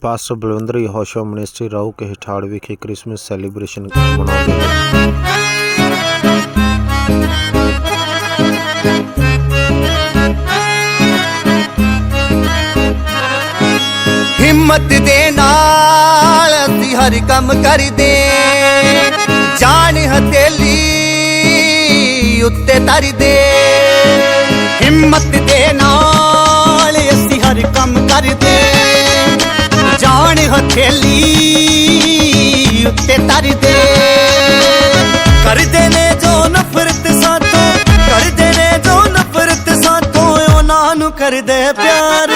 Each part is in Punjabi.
Pastor Balwinder Yehosha ministry Rau Ke Hithar ਵਿਖੇ ਕ੍ਰਿਸਮਸ ਸੈਲੀਬ੍ਰੇਸ਼ਨ ਮਨਾਉਂਦੇ ਹੋਏ। ਹਿੰਮਤ ਦੇ ਨਾਲ ਅਸੀਂ ਹਰ ਕੰਮ ਕਰਦੇ। ਜਾਨ ਹਥੇਲੀ ਉੱਤੇ ਧਰਦੇ। ਹਿੰਮਤ ਦੇ ਨਾਲ ਜਾਨ ਹਥੇਲੀ ਉੱਤੇ ਧਰਦੇ। ਕਰਦੇ ਨੇ ਜੋ ਨਫ਼ਰਤ ਸਾਥੋਂ, ਕਰਦੇ ਨੇ ਜੋ ਨਫ਼ਰਤ ਸਾਥੋਂ, ਉਹਨਾਂ ਨੂੰ ਕਰਦੇ ਪਿਆਰ।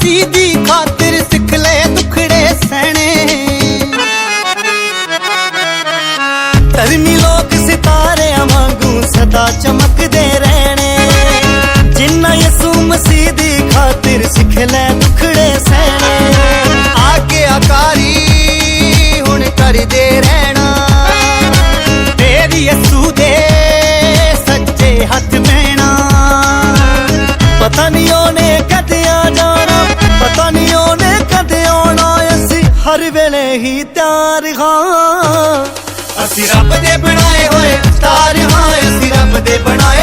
ಪ್ರತಿದಿ ਵੇਲੇ ਹੀ ਤਿਆਰ ਹਾਂ। ਅਸੀਂ ਰੱਬ ਦੇ ਬਣਾਏ ਹੋਏ ਸਟਾਰ ਹਾਂ, ਅਸੀਂ ਰੱਬ ਦੇ ਬਣਾਏ